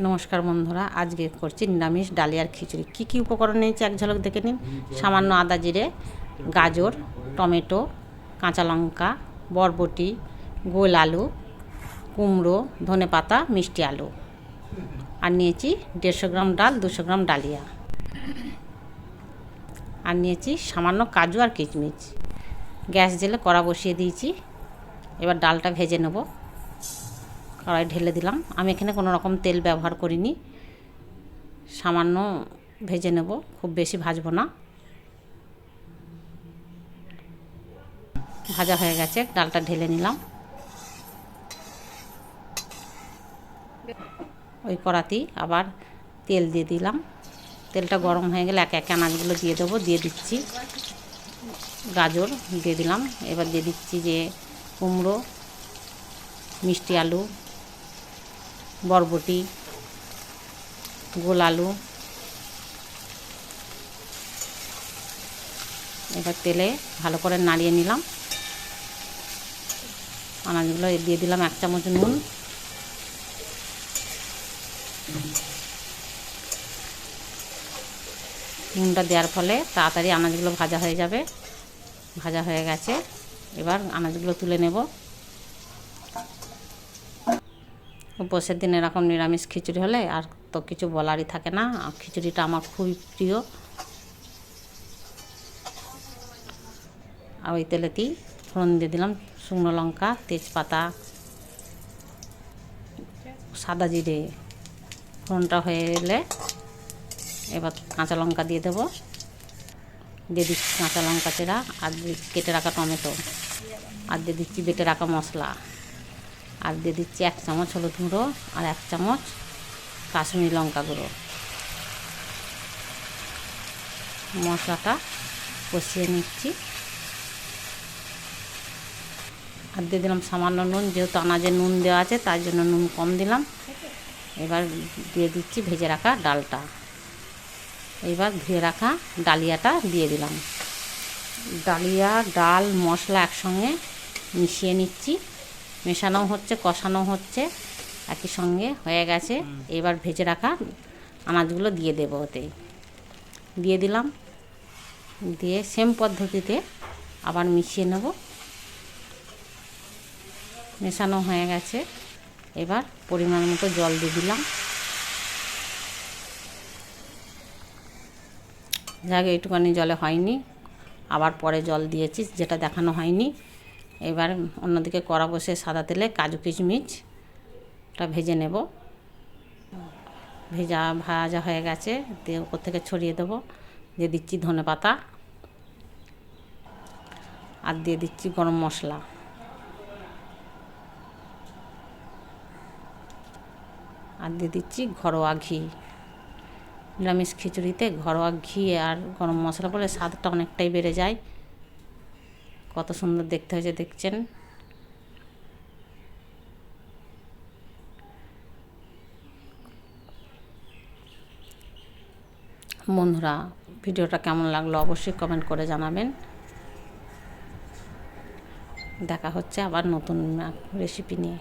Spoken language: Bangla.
নমস্কার বন্ধুরা, আজকে করছি নিরামিষ ডালিয়ার খিচুড়ি। কী কী উপকরণ নিয়েছি এক ঝলক দেখে নিন? সামান্য আদা জিরে, গাজর, টমেটো, কাঁচা লঙ্কা, বরবটি, গোল আলু, কুমড়ো, ধনে পাতা, মিষ্টি আলু। আর নিয়েছি দেড়শো গ্রাম ডাল, দুশো গ্রাম ডালিয়া। আর নিয়েছি সামান্য কাজু আর কিচমিচ গ্যাস জেলে কড়া বসিয়ে দিয়েছি। এবার ডালটা ভেজে নেব। কড়াই ঢেলে দিলাম। আমি এখানে কোনো রকম তেল ব্যবহার করিনি। সামান্য ভেজে নেব, খুব বেশি ভাজবো না। ভাজা হয়ে গেছে, ডালটা ঢেলে নিলাম। ওই কড়াতেই আবার তেল দিয়ে দিলাম। তেলটা গরম হয়ে গেলে এক এক আনাজগুলো দিয়ে দেবো, দিয়ে দিচ্ছি। গাজর দিয়ে দিলাম। এবার দিয়ে দিচ্ছি যে কুমড়ো, মিষ্টি আলু বরবটি, গোল আলু, এবার তেলে ভালো করে নাড়িয়ে নিলাম। আনাজগুলো দিয়ে দিলাম এক চামচ নুন। নুনটা দেওয়ার ফলে তাড়াতাড়ি আনাজগুলো ভাজা হয়ে যাবে। ভাজা হয়ে গেছে। এবার আনাজগুলো তুলে নেব। উপোসের দিন এরকম নিরামিষ খিচুড়ি হলে আর তো কিছু বলারই থাকে না। খিচুড়িটা আমার খুবই প্রিয়। আর ওই তেলেতেই ফোড়ন দিয়ে দিলাম শুকনো লঙ্কা, তেজপাতা, সাদা জিরে। ফোড়নটা হয়ে এলে এবার কাঁচা লঙ্কা দিয়ে দেবো। দিয়ে দিচ্ছি কাঁচা লঙ্কা চেরা আর কেটে রাখা টমেটো। আর দিয়ে দিচ্ছি বেটে রাখা মশলা। আর দিয়ে দিচ্ছি এক চামচ হলুদ গুঁড়ো আর এক চামচ কাশ্মীরি লঙ্কা গুঁড়ো। মশলাটা কষিয়ে নিচ্ছি। আর দিয়ে দিলাম সামান্য নুন, যেহেতু আনাজে নুন দেওয়া আছে, তার জন্য নুন কম দিলাম। এবার দিয়ে দিচ্ছি ভেজে রাখা ডালটা। এবার ধুয়ে রাখা ডালিয়াটা দিয়ে দিলাম। ডালিয়া, ডাল, মশলা একসঙ্গে মিশিয়ে নিচ্ছি। মেশানো হচ্ছে কষানো হচ্ছে একই সঙ্গে হয়ে গেছে। এবার ভেজে রাখা আনাজগুলো দিয়ে দেবো ওতে। দিয়ে দিলাম। দিয়ে সেম পদ্ধতিতে আবার মিশিয়ে নেব। মেশানো হয়ে গেছে। এবার পরিমাণ মতো জল দিয়ে দিলাম। যাক এইটুখানি জলে হয়নি। আবার পরে জল দিয়েছি যেটা দেখানো হয়নি। এবার অন্যদিকে কড়া বসে সাদা তেলে কাজু কিশমিচটা ভেজে নেব। ভেজা ভাজা হয়ে গেছে, দিয়ে উপর থেকে ছড়িয়ে দেবো। দিয়ে দিচ্ছি ধনে পাতা আর দিয়ে দিচ্ছি গরম মশলা। আর দিয়ে দিচ্ছি ঘরোয়া ঘি। নিরামিষ খিচুড়িতে ঘরোয়া ঘি আর গরম মশলা পরে স্বাদটা অনেকটাই বেড়ে যায়। কত সুন্দর দেখতে হয়েছে, দেখছেন? বন্ধুরা, ভিডিওটা কেমন লাগল অবশ্যই কমেন্ট করে জানাবেন। দেখা হচ্ছে আবার নতুন রেসিপি নিয়ে।